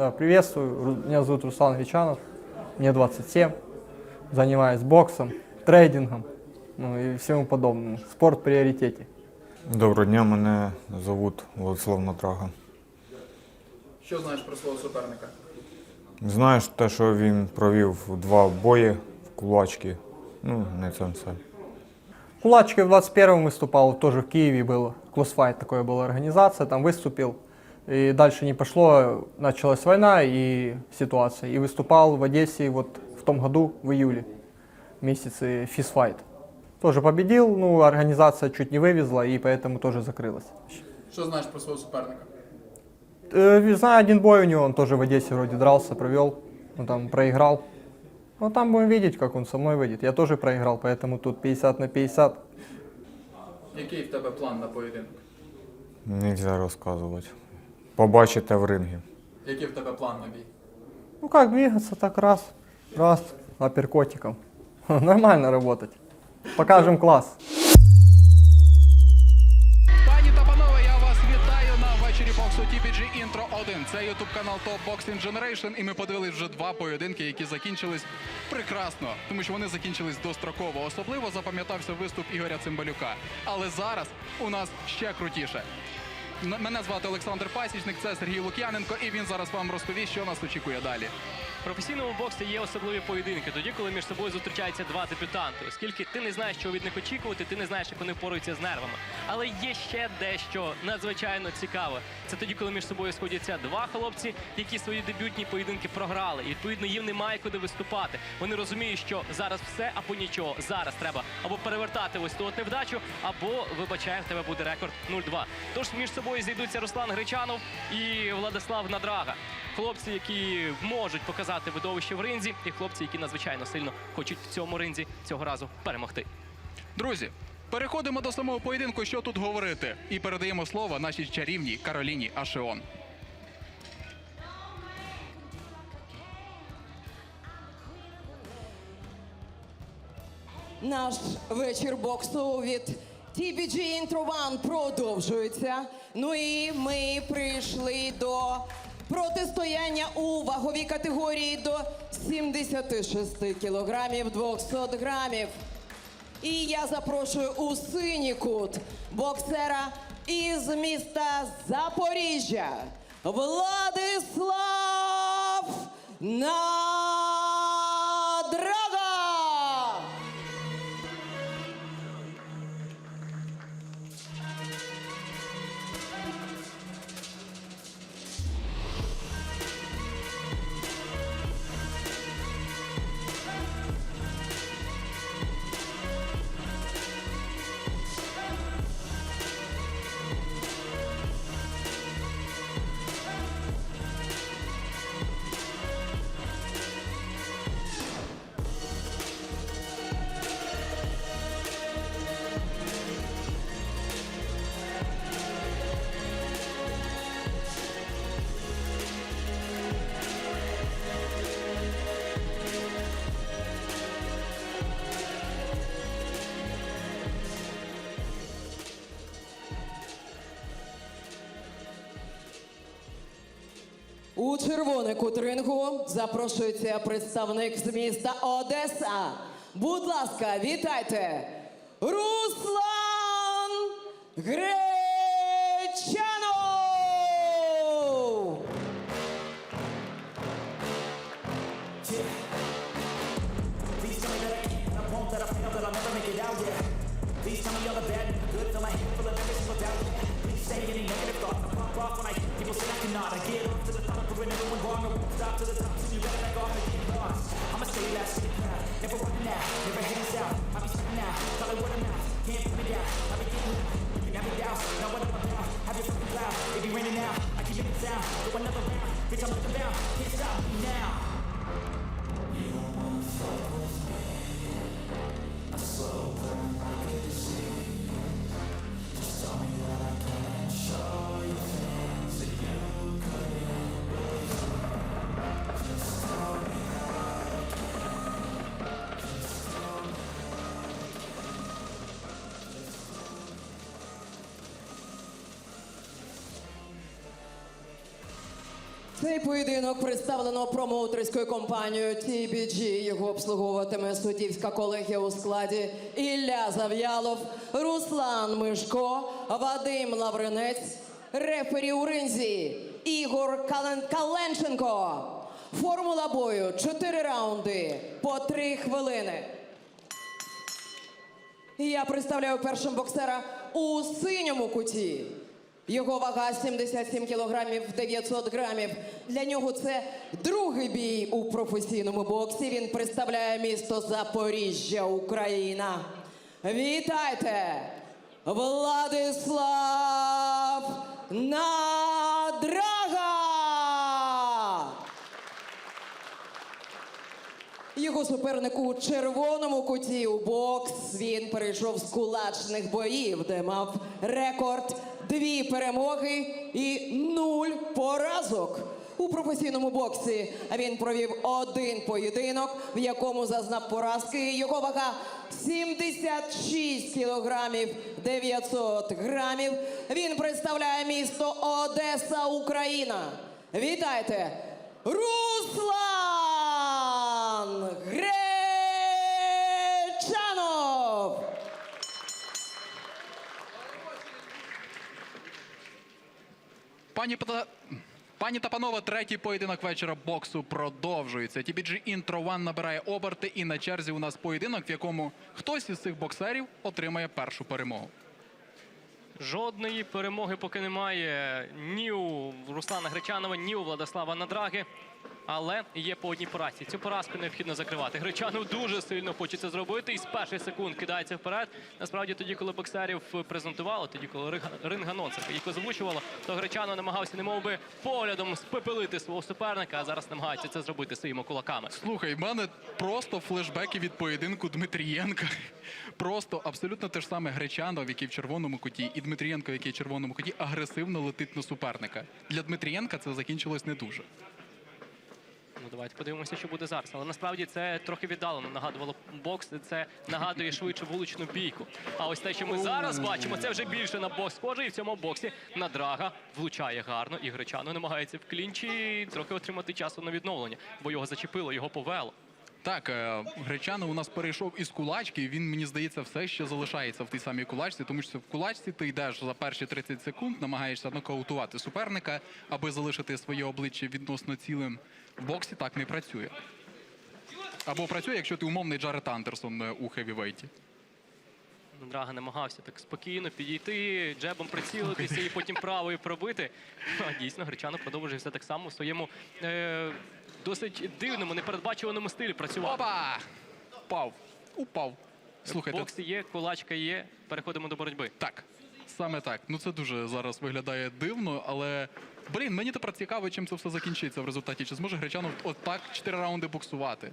Да, приветствую. Ру- Меня зовут Руслан Вичанов. Мне 27. Занимаюсь боксом, трейдингом, ну и всему подобному. Спорт в приоритете. Доброго дня, мене зовут Владислав Натрага. Що знаєш про свого суперника? Знаєш те, що він провів два бої в кулачки. Ну, не це все. Кулачки в 21-м выступал, тоже в Киеве был. Классфайт такое была организация, там выступил. И дальше не пошло, началась война и ситуация. И выступал в Одессе вот в том году, в июле месяце, физфайт. Тоже победил, ну, организация чуть не вывезла, и поэтому тоже закрылась. Що знаєш про свого суперника? Э, Знаю один бой у него, он тоже в Одессе вроде дрался, провел, ну там проиграл. Ну там будем видеть, как он со мной выйдет. Я тоже проиграл, поэтому тут 50 на 50. Який в тебе план на поєдинок? Нельзя розказувати. Побачите в рингі. Який в тебе план на бій? Ну как двигаться, так раз, раз, апперкотиком. Нормально работать. Покажем класс. Пані та панове, я вас вітаю на вечорі боксу TPG Intro 1. Це ютуб канал Top Boxing Generation, і ми подивились вже два поєдинки, які закінчились прекрасно, тому що вони закінчились достроково. Особливо запам'ятався виступ Ігоря Цимбалюка. Але зараз у нас ще крутіше. Мене звати Олександр Пасічник, це Сергій Лук'яненко, і він зараз вам розповість, що нас очікує далі. В професійному боксі є особливі поєдинки, тоді, коли між собою зустрічаються два дебютанти, оскільки ти не знаєш, що від них очікувати, ти не знаєш, як вони впораються з нервами. Але є ще дещо надзвичайно цікаве. Це тоді, коли між собою сходяться два хлопці, які свої дебютні поєдинки програли. І відповідно їм немає куди виступати. Вони розуміють, що зараз все або нічого. Зараз треба або перевертати ось ту от невдачу, або вибачаємо, в тебе буде рекорд 0-2. Тож між собою зійдуться Руслан Гречанов і Владислав Надрага. Хлопці, які можуть показати видовище в ринзі, і хлопці, які надзвичайно сильно хочуть в цьому ринзі цього разу перемогти. Друзі, переходимо до самого поєдинку, що тут говорити, і передаємо слово нашій чарівній Кароліні Ашеон. Наш вечір боксу від TBG Intro One продовжується. Ну і ми прийшли до протистояння у ваговій категорії до 76 кілограмів 200 грамів. І я запрошую у синій кут боксера із міста Запоріжжя Владислав Надрага! червоний кутрингу запрошується представник з міста Одеса. Будь ласка, вітайте! Руслан Гречанов! People say I cannot, I get up to the wrong, stop to the top, so you better off and get lost. I'ma say that shit now, never running out, never hands out. Цей поєдинок представлено промоутерською компанією TBG. Його обслуговуватиме суддівська колегія у складі Ілля Зав'ялов, Руслан Мишко, Вадим Лавринець, рефері у ринзі Ігор Кален... Каленченко. Формула бою 4 раунди по 3 хвилини. І Я представляю першим боксера у синьому куті. Його вага 77 кілограмів 900 грамів. Для нього це другий бій у професійному боксі. Він представляє місто Запоріжжя, Україна. Вітайте! Владислав Надрага! Його суперник у червоному куті у бокс. Він перейшов з кулачних боїв, де мав рекорд дві перемоги і нуль поразок. У професійному боксі він провів один поєдинок, в якому зазнав поразки. Його вага 76 кілограмів 900 грамів. Він представляє місто Одеса, Україна. Вітайте! Руслан Пані та Пані та панове, третій поєдинок вечора боксу продовжується. TBG Intro One набирає оберти, і на черзі у нас поєдинок, в якому хтось із цих боксерів отримає першу перемогу. Жодної перемоги поки немає ні у Руслана Гречанова, ні у Владислава Надраги. Але є по одній поразці. Цю поразку необхідно закривати. Гречанов дуже сильно хоче це зробити і з перших секунд кидається вперед. Насправді, тоді, коли боксерів презентували, тоді, коли ринг- ринг-анонсер їх озвучувало, то Гречанов намагався немов би поглядом спепелити свого суперника, а зараз намагається це зробити своїми кулаками. Слухай, в мене просто флешбеки від поєдинку Дмитрієнка. Просто абсолютно те ж саме Гречанов, який в червоному куті, і Дмитрієнко, який в червоному куті, агресивно летить на суперника. Для Дмитрієнка це закінчилось не дуже. Ну давайте подивимося, що буде зараз. Але насправді це трохи віддалено нагадувало бокс. Це нагадує швидше вуличну бійку. А ось те, що ми зараз бачимо, це вже більше на бокс схоже. І в цьому боксі надрага влучає гарно. І Гречано намагається в клінчі трохи отримати часу на відновлення, бо його зачепило, його повело. Так, е, у нас перейшов із кулачки. Він мені здається, все ще залишається в тій самій кулачці, тому що в кулачці ти йдеш за перші 30 секунд, намагаєшся нокаутувати суперника, аби залишити своє обличчя відносно цілим. В боксі так не працює. Або працює, якщо ти умовний Джаред Андерсон е, у хевівейті. Надрага намагався так спокійно підійти, джебом прицілитися і потім правою пробити. А дійсно, Гречано продовжує все так само у своєму е, досить дивному, непередбачуваному стилі працювати. Опа! Упав. Упав. Слухайте, боксі є, кулачка є. Переходимо до боротьби. Так, саме так. Ну це дуже зараз виглядає дивно, але блін, мені тепер цікаво, чим це все закінчиться в результаті. Чи зможе Гречанов отак 4 раунди боксувати?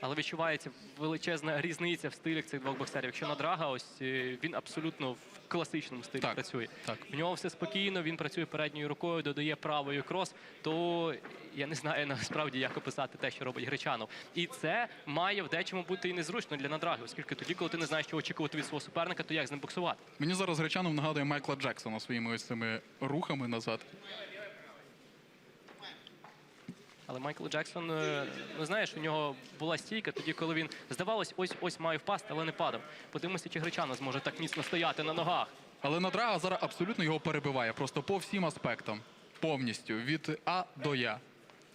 Але відчувається величезна різниця в стилях цих двох боксерів. Якщо Надрага, ось е, він абсолютно в класичному стилі Так, працює. так. В нього все спокійно, він працює передньою рукою, додає правою крос. То я не знаю насправді, як описати те, що робить Гречанов. І це має в дечому бути і незручно для Надраги, оскільки тоді, коли ти не знаєш, що очікувати від свого суперника, то як з ним боксувати? Мені зараз Гречанов нагадує Майкла Джексона своїми ось цими рухами назад. Але Майкл Джексон, е, ну знаєш, у нього була стійка тоді, коли він здавалось, ось ось має впасти, але не падав. Подивимося, чи Гречано зможе так міцно стояти на ногах. Але Надрага зараз абсолютно його перебиває, просто по всім аспектам. Повністю від А до Я.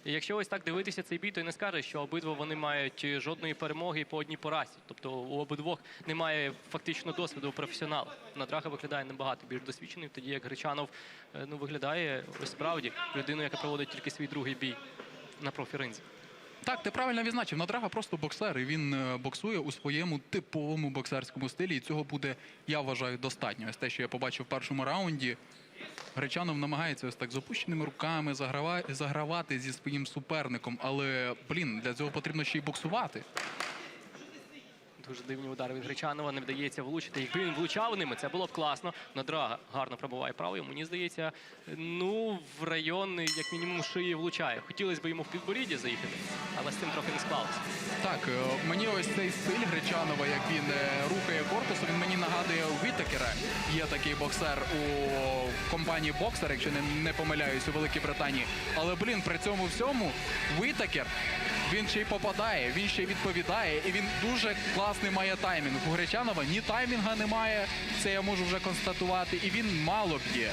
І якщо ось так дивитися цей бій, то й не скажеш, що обидва вони мають е, жодної перемоги по одній поразі. Тобто у обидвох немає фактично досвіду у професіонала. Надрага виглядає набагато більш досвідченим, тоді як Гречанов е, ну, виглядає ось справді людиною, яка проводить тільки свій другий бій на профіринзі. Так, ти правильно відзначив. Надрага просто боксер, і він е, боксує у своєму типовому боксерському стилі. І цього буде, я вважаю, достатньо. Ось те, що я побачив в першому раунді. Гречанов намагається ось так з опущеними руками заграва- загравати зі своїм суперником. Але блін, для цього потрібно ще й боксувати. Дуже дивні удари від Гречанова, не вдається влучити. Якби він влучав ними, це було б класно. Надрага гарно пробуває правою. Мені здається, ну в район, як мінімум, шиї влучає. Хотілося б йому в підборіддя заїхати, але з цим трохи не склалося. Так, е, мені ось цей стиль Гречанова, як він е, рухає корпусом, він мені нагадує Вітакера. Є такий боксер у компанії Боксер, якщо не, помиляюсь, у Великій Британії. Але блін, при цьому всьому Вітакер. Він ще й попадає, він ще й відповідає, і він дуже класний має таймінг. У Гречанова ні таймінга немає, це я можу вже констатувати, і він мало б'є.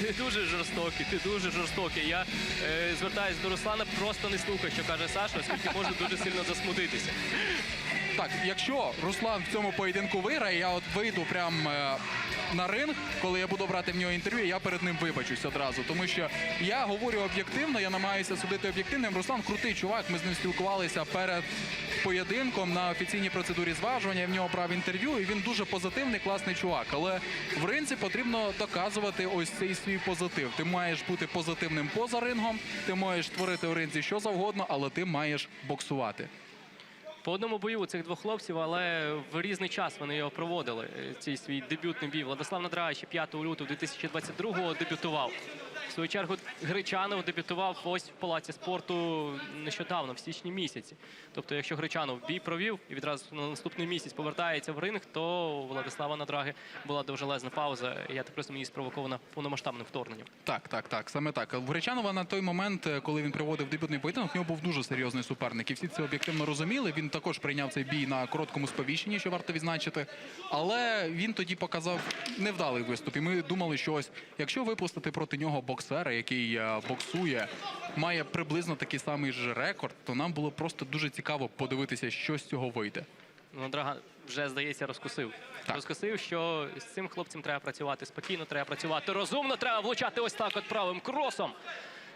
Ти дуже жорстокий, ти дуже жорстокий. Я е, звертаюся до Руслана, просто не слухай, що каже Саша, оскільки можу дуже сильно засмутитися. Так, якщо Руслан в цьому поєдинку виграє, я от вийду прям е, на ринг, коли я буду брати в нього інтерв'ю, я перед ним вибачусь одразу. Тому що я говорю об'єктивно, я намагаюся судити об'єктивним. Руслан крутий чувак. Ми з ним спілкувалися перед поєдинком на офіційній процедурі зважування. Я в нього брав інтерв'ю, і він дуже позитивний, класний чувак. Але в ринці потрібно доказувати ось цей свій позитив. Ти маєш бути позитивним поза рингом, ти можеш творити в ринзі що завгодно, але ти маєш боксувати. По одному бою у цих двох хлопців, але в різний час вони його проводили. Цей свій дебютний бій. Владислав Надрага ще 5 лютого 2022-го дебютував. В свою чергу Гречанов дебютував ось в палаці спорту нещодавно, в січні місяці. Тобто, якщо Гречанов бій провів і відразу на наступний місяць повертається в ринг, то у Владислава Надраги була довжелезна пауза. Я так розумію, її спровокована повномасштабним вторгненням. Так, так, так, саме так. В Гречанова на той момент, е, коли він проводив дебютний поєдинок, в нього був дуже серйозний суперник. І всі це об'єктивно розуміли. Він також прийняв цей бій на короткому сповіщенні, що варто відзначити. Але він тоді показав невдалий виступ. І ми думали, що ось якщо випустити проти нього боксера, який е, боксує, має приблизно такий самий ж рекорд, то нам було просто дуже цікаво подивитися, що з цього вийде. Ну, Драга вже здається розкусив. Так. Розкусив, що з цим хлопцем треба працювати спокійно, треба працювати розумно, треба влучати ось так от правим кросом.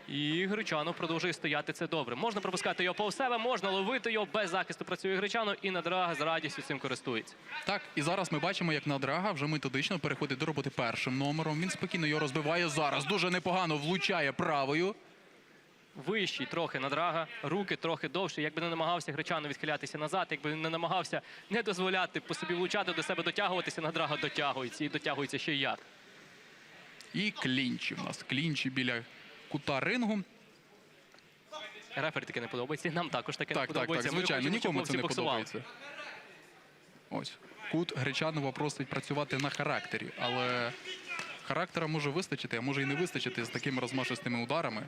І Гречанов продовжує стояти це добре. Можна пропускати його повз себе, можна ловити його без захисту. Працює Гречанов і Надрага з радістю цим користується. Так, і зараз ми бачимо, як Надрага вже методично переходить до роботи першим номером. Він спокійно його розбиває зараз. Дуже непогано влучає правою. Вищий трохи Надрага, руки трохи довші. Якби не намагався Гречанов відхилятися назад, якби не намагався не дозволяти по собі влучати до себе дотягуватися, Надрага дотягується і дотягується ще й як. І клінчі в нас. Клінчі біля кута рингу. Рефері таке не подобається. Нам також таке Так, так, подобається. так, так, звичайно, хочемо, нікому це не боксували. подобається. Ось. Кут Гречанова просить працювати на характері, але характера може вистачити, а може і не вистачити з такими розмашистими ударами.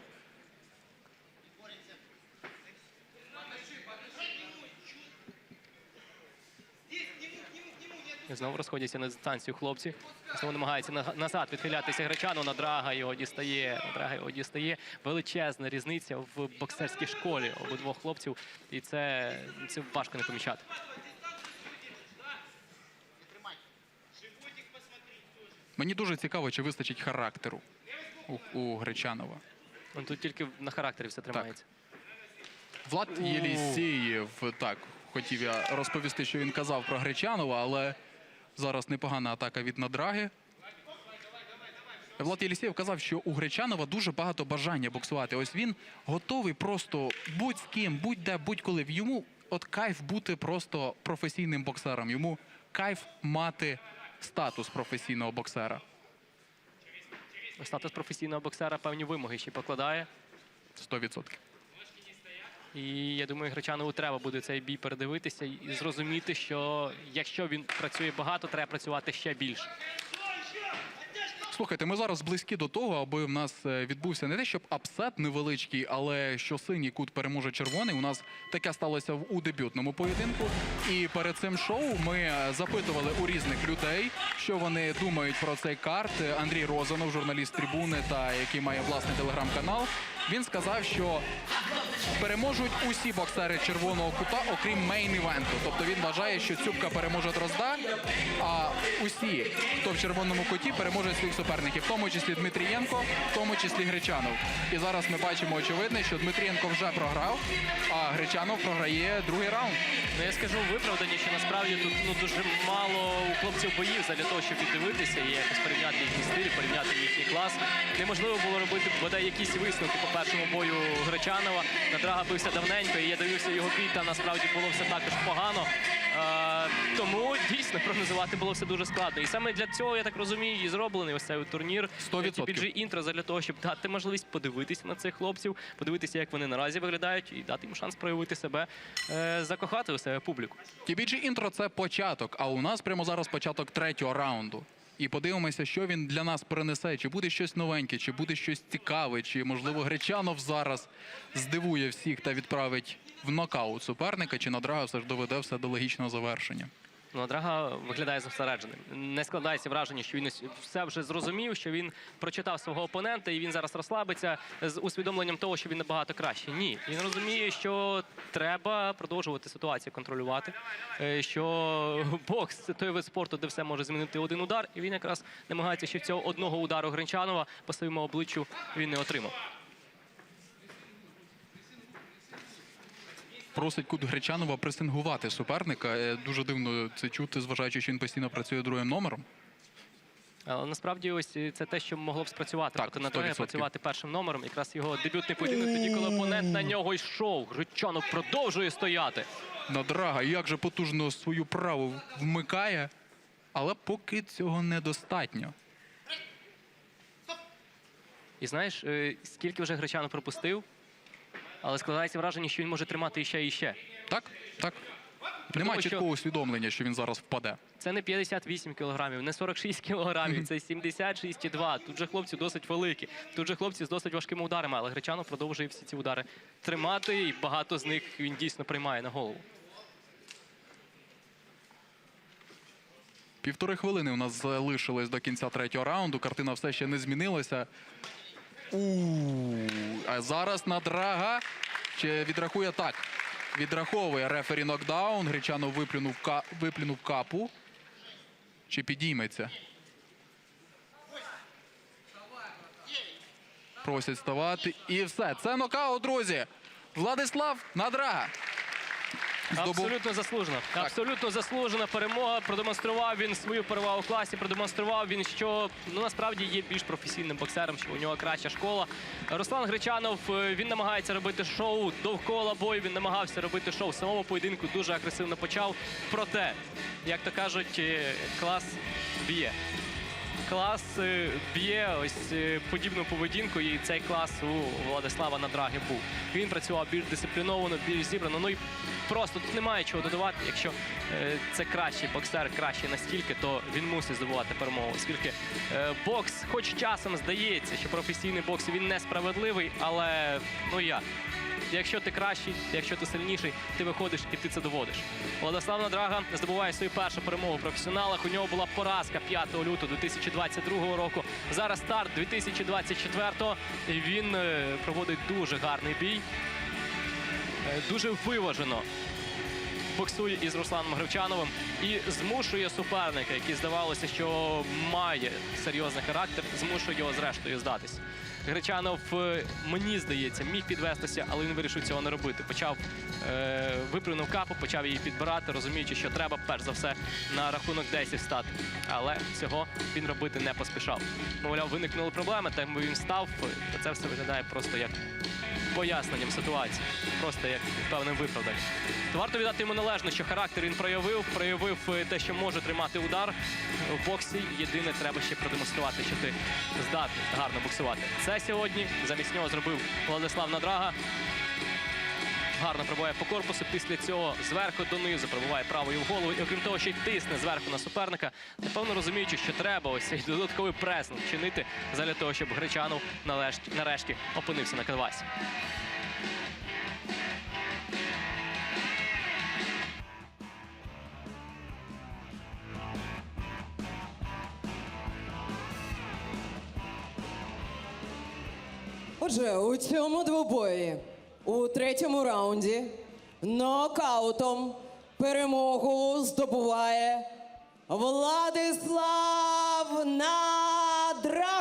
І Знову розходяться на дистанцію хлопці. Знову намагається на- назад відхилятися Гречану. Надрага його дістає. Надрага його дістає. Величезна різниця в боксерській школі обидвох хлопців. І це, це важко не помічати. Мені дуже цікаво, чи вистачить характеру у, у Гречанова. Он тут тільки на характері все тримається. Влад У. Єлісєєв, так, хотів я розповісти, що він казав про Гречанова, але зараз непогана атака від Надраги. Влад Єлісєєв казав, що у Гречанова дуже багато бажання боксувати. Ось він готовий просто будь з ким, будь-де, будь-коли. Йому от кайф бути просто професійним боксером. Йому кайф мати статус професійного боксера. Статус професійного боксера певні вимоги ще покладає. 100%. І я думаю, Гречанову треба буде цей бій передивитися і зрозуміти, що якщо він працює багато, треба працювати ще більше. Слухайте, ми зараз близькі до того, аби в нас е, відбувся не те, щоб апсет невеличкий, але що синій кут переможе червоний. У нас таке сталося у дебютному поєдинку. І перед цим шоу ми е, запитували у різних людей, що вони думають про цей карт. Андрій Розанов, журналіст трибуни, та який має власний телеграм-канал. Він сказав, що переможуть усі боксери червоного кута, окрім мейн-івенту. Тобто він вважає, що Цюбка переможе Дрозда, а усі, хто в червоному куті, переможуть своїх суперників, в тому числі Дмитрієнко, в тому числі Гречанов. І зараз ми бачимо очевидне, що Дмитрієнко вже програв, а Гречанов програє другий раунд. Ну я скажу виправдані, що насправді тут ну дуже мало у хлопців боїв для того, щоб віддивитися і якось порівняти їхній стиль, порівняти їхній клас. Неможливо було робити бодай якісь висновки першому бою Гречанова. Надрага бився давненько, і я дивився його бій, та насправді було все також погано. Е, тому дійсно прогнозувати було все дуже складно. І саме для цього, я так розумію, і зроблений ось цей турнір 100%. TPG інтро для того, щоб дати можливість подивитися на цих хлопців, подивитися, як вони наразі виглядають, і дати їм шанс проявити себе, е, закохати у себе публіку. TBG інтро це початок, а у нас прямо зараз початок третього раунду. І подивимося, що він для нас принесе. Чи буде щось новеньке, чи буде щось цікаве, чи можливо Гречанов зараз здивує всіх та відправить в нокаут суперника, чи Надрага все ж доведе все до логічного завершення. Ну, Драга виглядає зосередженим. Не складається враження, що він все вже зрозумів, що він прочитав свого опонента і він зараз розслабиться з усвідомленням того, що він набагато краще. Ні, він розуміє, що треба продовжувати ситуацію контролювати. е, Що бокс це той вид спорту, де все може змінити один удар, і він якраз намагається, що цього одного удару Гринчанова по своєму обличчю він не отримав. Просить Кут Гречанова пресингувати суперника. Е, Дуже дивно це чути, зважаючи, що він постійно працює другим номером. Але насправді ось це те, що могло б спрацювати. Так, проти Наталія працювати першим номером. Якраз його дебютний поєдинок, тоді, коли опонент на нього йшов. Гречанов продовжує стояти. Надрага як же потужно свою праву вмикає, але поки цього недостатньо. І знаєш, е, скільки вже Гречанов пропустив, але складається враження, що він може тримати іще і ще. Так, так. Нема тому, що- чіткого усвідомлення, що він зараз впаде. Це не 58 кілограмів, не 46 кілограмів, це 76,2. Тут же хлопці досить великі. Тут же хлопці з досить важкими ударами, але Гречанов продовжує всі ці удари тримати, і багато з них він дійсно приймає на голову. Півтори хвилини у нас залишилось до кінця третього раунду. Картина все ще не змінилася. У А зараз Надрага чи відрахує так. Відраховує рефері нокдаун. Гречанов виплюнув, ка... виплюнув капу. Чи підійметься? Просять ставати. І все. Це нокаут, друзі. Владислав Надрага. Абсолютно заслужена. Абсолютно заслужена перемога. Продемонстрував він свою перевагу в класі. Продемонстрував він, що ну насправді є більш професійним боксером, що у нього краща школа. Руслан Гречанов е, він намагається робити шоу довкола бою. Він намагався робити шоу в самому поєдинку. Дуже агресивно почав. Проте, як то кажуть, е, клас б'є. Клас е, б'є ось е, подібну поведінку, і цей клас у Владислава Надраги був. Він працював більш дисципліновано, більш зібрано. Ну і просто тут немає чого додавати. Якщо е, це кращий боксер, кращий настільки, то він мусить здобувати перемогу. Оскільки бокс, хоч часом здається, що професійний бокс він несправедливий, але ну як? Якщо ти кращий, якщо ти сильніший, ти виходиш і ти це доводиш. Владислав Надрага здобуває свою першу перемогу в професіоналах. У нього була поразка 5 лютого 2022 року. Зараз старт 2024-го. І він е, проводить дуже гарний бій. Е, Дуже виважено боксує із Русланом Гривчановим і змушує суперника, який здавалося, що має серйозний характер, змушує його зрештою здатись. Гречанов, е, мені здається, міг підвестися, але він вирішив цього не робити. Почав е, виплюнув капу, почав її підбирати, розуміючи, що треба перш за все на рахунок 10 стати. Але цього він робити не поспішав. Мовляв, виникнули проблеми, тому він став. Та це все виглядає просто як поясненням ситуації, просто як певним виправданням. То варто віддати йому належно, що характер він проявив, проявив е, те, що може тримати удар в боксі. Єдине, треба ще продемонструвати, що ти здатний гарно боксувати. Це сьогодні замість нього зробив Владислав Надрага. Гарно пробуває по корпусу. Після цього зверху донизу пробуває правою в голову. І окрім того, ще й тисне зверху на суперника. Напевно розуміючи, що треба ось цей додатковий пресинг чинити для того, щоб Гречанов нарешті, нарешті опинився на канвасі. Отже, у цьому двобої у третьому раунді нокаутом перемогу здобуває Владислав Надрага,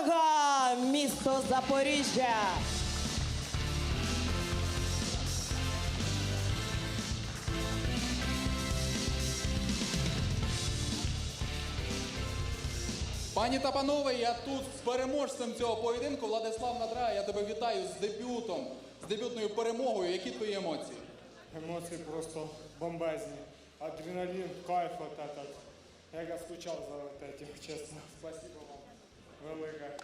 місто Запоріжжя. Пані та панове, я тут з переможцем цього поєдинку. Владислав Надрага, я тебе вітаю з дебютом дебютною перемогою. Які твої емоції? Емоції просто бомбезні. Адреналин, кайф от этот. Я скучав за этим, чесно. Спасибо вам велике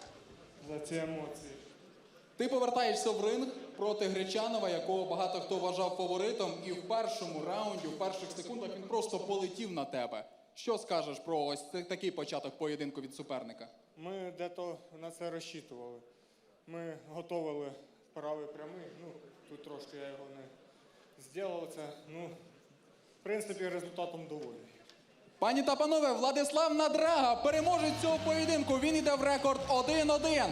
за ці емоції. Ти повертаєшся в ринг проти Гречанова, якого багато хто вважав фаворитом, і в першому раунді, в перших секундах він просто полетів на тебе. Що скажеш про ось такий початок поєдинку від суперника? Ми дето на це розчитували. Ми готували правий прямий. Ну, тут трошки я його не зробив це. Ну, в принципі, результатом довольний. Пані та панове, Владислав Надрага, переможець цього поєдинку. Він іде в рекорд 1-1.